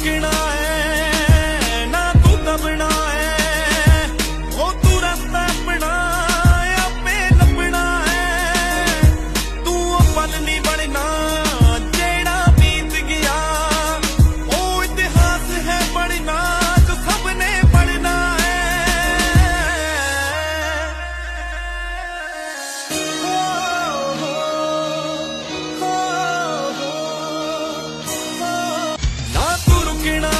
ਰੁਕਣਾ ਏ ਨਾ ਤੂੰ ਦਬਣਾ ਹੈ, ਉਹ ਤੂੰ ਰਸਤਾ ਆਪਣਾ ਆਪੇ ਲੱਭਣਾ ਹੈ। ਤੂੰ ਉਹ ਪਲ ਨਹੀਂ ਬਣਨਾ ਹੈ ਨਾ ਤੂੰ ਰੁਕਣਾ